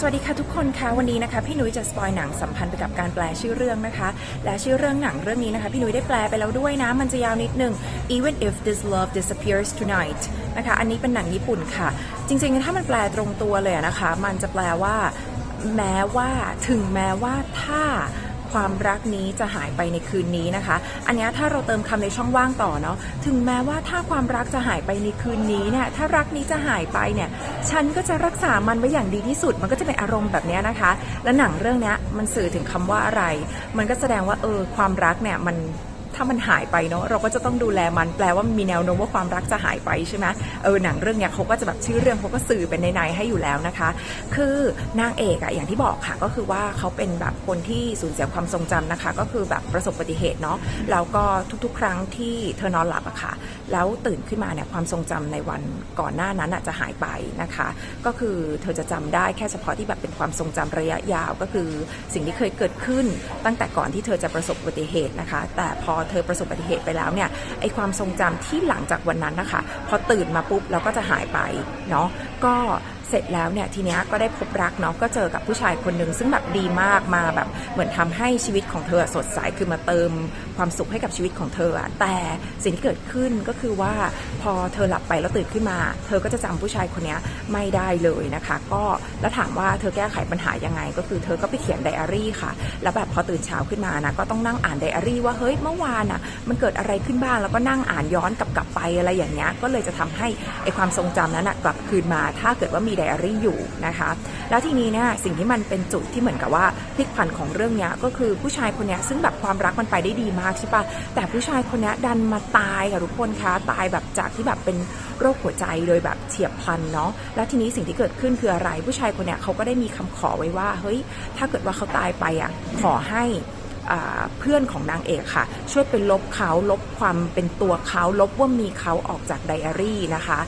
สวัสดีค่ะทุกคนคะวันนี้นะคะพี่นุ้ยจะสปอยหนังสัมพันธ์ไปกับการแปลชื่อเรื่องนะคะ และชื่อเรื่องหนังเรื่องนี้นะคะ พี่นุ้ยได้แปลไปแล้วด้วยนะ มันจะยาวนิดนึง even if this love disappears tonight นะคะ อันนี้เป็นหนังญี่ปุ่นค่ะ จริงๆ ถ้ามันแปลตรงตัวเลยนะคะ มันจะแปลว่า แม้ว่าถึงแม้ว่าถ้า ความรักนี้จะหายไปในคืนนี้นะคะ อันนี้ถ้าเราเติมคำในช่องว่างต่อเนาะถึงแม้ว่าถ้าความรักจะหายไปในคืนนี้เนี่ยถ้ารักนี้จะหายไปเนี่ยฉันก็จะรักษามันไว้อย่างดีที่สุด มันก็จะเป็นอารมณ์แบบเนี้ยนะคะ และหนังเรื่องนี้มันสื่อถึงคำว่าอะไร มันก็แสดงว่าเออความรักเนี่ยมัน ถ้ามันหายไปเนาะเราก็จะต้องดูแลมันแปลว่ามันมีแนวโน้มว่าความรักจะหายไปใช่ไหมเออหนังเรื่องเนี้ยเขาก็จะแบบชื่อเรื่องเขาก็สื่อเป็นในๆให้อยู่แล้วนะคะ คือนางเอกอะอย่างที่บอกค่ะก็คือว่าเขาเป็นแบบคนที่สูญเสียความทรงจำนะคะ ก็คือแบบประสบอุบัติเหตุเนาะแล้วก็ทุกๆ ครั้งที่เธอนอนหลับอะค่ะ แล้วตื่นขึ้นมาเนี่ยความทรงจำในวันก่อนหน้านั้นอะจะหายไปนะคะ ก็คือเธอจะจำได้แค่เฉพาะที่แบบเป็นความทรงจำระยะยาวก็คือสิ่งที่เคยเกิดขึ้นตั้งแต่ก่อนที่เธอจะประสบอุบัติเหตุนะคะ แต่พอเธอประสบอุบัติเหตุไปแล้วเนี่ยไอความทรงจำที่หลังจากวันนั้นนะคะ พอตื่นมาปุ๊บเราก็จะหายไปเนาะก็ เสร็จแล้วเนี่ยทีเนี้ยก็ได้พบรักเนาะก็เจอกับผู้ชายคนหนึ่งซึ่งแบบดีมากมาแบบเหมือนทำให้ชีวิตของเธอสดใสคือมาเติมความสุขให้กับชีวิตของเธออะแต่สิ่งที่เกิดขึ้นก็คือว่าพอเธอหลับไปแล้วตื่นขึ้นมา เธอก็จะจำผู้ชายคนนี้ไม่ได้เลยนะคะ ก็แล้วถามว่าเธอแก้ไขปัญหายังไง ก็คือเธอก็ไปเขียนไดอารี่ค่ะ แล้วแบบพอตื่นเช้าขึ้นมานะก็ต้องนั่งอ่านไดอารี่ว่าเฮ้ยเมื่อวานอะมันเกิดอะไรขึ้นบ้างแล้วก็นั่งอ่านย้อนกลับกลับไปอะไรอย่างเงี้ยก็เลยจะทำให้ไอความทรงจำนั้นนะกลับคืนมา ถ้าเกิดว่ามีไดอารี่อยู่นะคะ แล้วทีนี้เนี่ยสิ่งที่มันเป็นจุดที่เหมือนกับว่าพลิกผันของเรื่องเนี้ยก็คือผู้ชายคนเนี้ยซึ่งแบบความรักมันไปได้ดีมากใช่ปะแต่ผู้ชายคนเนี้ยดันมาตายค่ะทุกคนคะตายแบบจากที่แบบเป็นโรคหัวใจโดยแบบเฉียบพลันเนาะแล้วทีนี้สิ่งที่เกิดขึ้นคืออะไร ผู้ชายคนเนี้ยเขาก็ได้มีคำขอไว้ว่าเฮ้ยถ้าเกิดว่าเขาตายไปอะขอให้เพื่อนของนางเอกค่ะ ช่วยไปลบเขาลบความเป็นตัวเขาลบว่ามีเขาออกจากไดอารี่นะคะ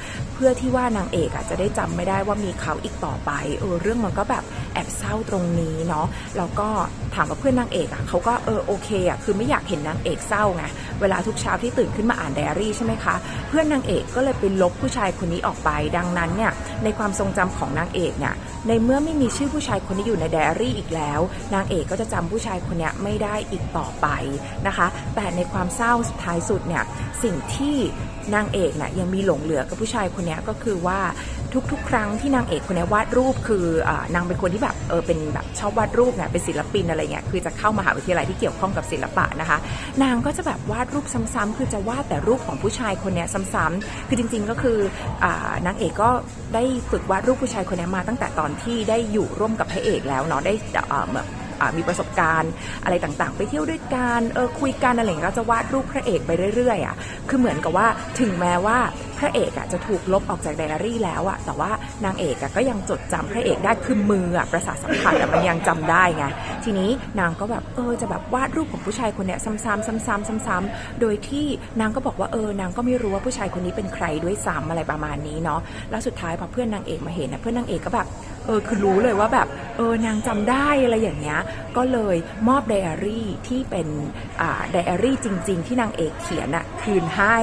พื่อที่ว่านางเอกอะจะได้จำไม่ได้ว่ามีเขาอีกต่อไปเออเรื่องมันก็แบบแอบเศร้าตรงนี้เนาะแล้วก็ถามว่าเพื่อนนางเอกอะเขาก็เออโอเคอะคือไม่อยากเห็นนางเอกเศร้าไงเวลาทุกเช้าที่ตื่นขึ้นมาอ่านไดอารี่ใช่ไหมคะเพื่อนนางเอกก็เลยไปลบผู้ชายคนนี้ออกไป ดังนั้นเนี่ยในความทรงจำของนางเอกเนี่ยในเมื่อไม่มีชื่อผู้ชายคนนี้อยู่ในไดอารี่อีกแล้ว นางเอกก็จะจำผู้ชายคนนี้ไม่ได้อีกต่อไปนะคะ แต่ในความเศร้าสุดท้ายสุดเนี่ยสิ่งที่นางเอกน่ะยังมีหลงเหลือกับผู้ชายคนนี้ก็คือว่าทุกๆ ครั้งที่นางเอกคนนี้วาดรูปคืออนางเป็นคนที่แบบเออเป็นแบบชอบวาดรูปเนี่ยเป็นศิลปินอะไรเงี้ยคือจะเข้ามหาวิทยาลัยที่เกี่ยวข้องกับศิลปะนะคะ นางก็จะแบบวาดรูปซ้ำๆคือจะวาดแต่รูปของผู้ชายคนเนี้ยซ้ำๆคือจริง ๆก็คืออนางเอกก็ได้ฝึกวาดรูปผู้ชายคนนี้มาตั้งแต่ตอนที่ได้อยู่ร่วมกับพระเอกแล้วเนาะได้เหมือน มีประสบการณ์อะไรต่างๆ ไปเที่ยวด้วยกันเออคุยกันอะไรอย่างเงี้ยก็จะวาดรูปพระเอกไปเรื่อยๆอะคือเหมือนกับว่าถึงแม้ว่าพระเอกอะจะถูกลบออกจากไดอารี่แล้วอะแต่ว่านางเอกอะก็ยังจดจำพระเอกได้คือมืออะประสาทสัมผัสอะมันยังจำได้ไงทีนี้นางก็แบบเออจะแบบวาดรูปของผู้ชายคนเนี้ยซ้ำๆซ้ำๆซ้ำๆโดยที่นางก็บอกว่าเออนางก็ไม่รู้ว่าผู้ชายคนนี้เป็นใครด้วยซ้ำอะไรประมาณนี้เนาะแล้วสุดท้ายพอเพื่อนนางเอกมาเห็นนะเพื่อนนางเอกก็แบบ เออคือรู้เลยว่าแบบเออนางจำได้อะไรอย่างเงี้ยก็เลยมอบไดอารี่ที่เป็นอ่าไดอารี่จริง ๆ ที่นางเอกเขียนอะคืนให้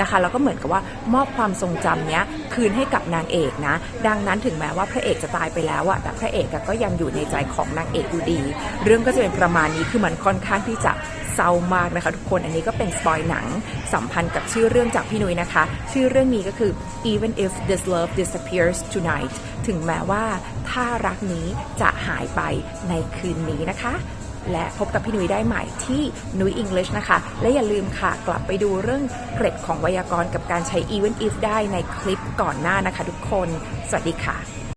นะคะแล้วก็เหมือนกับว่ามอบความทรงจำเนี้ยคืนให้กับนางเอกนะ ดังนั้นถึงแม้ว่าพระเอกจะตายไปแล้วอะแต่พระเอกก็ยังอยู่ในใจของนางเอกอยู่ดี เรื่องก็จะเป็นประมาณนี้คือมันค่อนข้างที่จะเศร้ามากนะคะทุกคนอันนี้ก็เป็นสปอยหนังสัมพันธ์กับชื่อเรื่องจากพี่นุ้ยนะคะ ชื่อเรื่องนี้ก็คือ even if this love disappears tonight ถึงแม้ว่าถ้ารักนี้จะหายไปในคืนนี้นะคะ และพบกับพี่นุ้ยได้ใหม่ที่นุ้ยอังกฤษนะคะ และอย่าลืมค่ะกลับไปดูเรื่องเกร็ดของไวยากรณ์กับการใช้ even if ได้ในคลิปก่อนหน้านะคะทุกคน สวัสดีค่ะ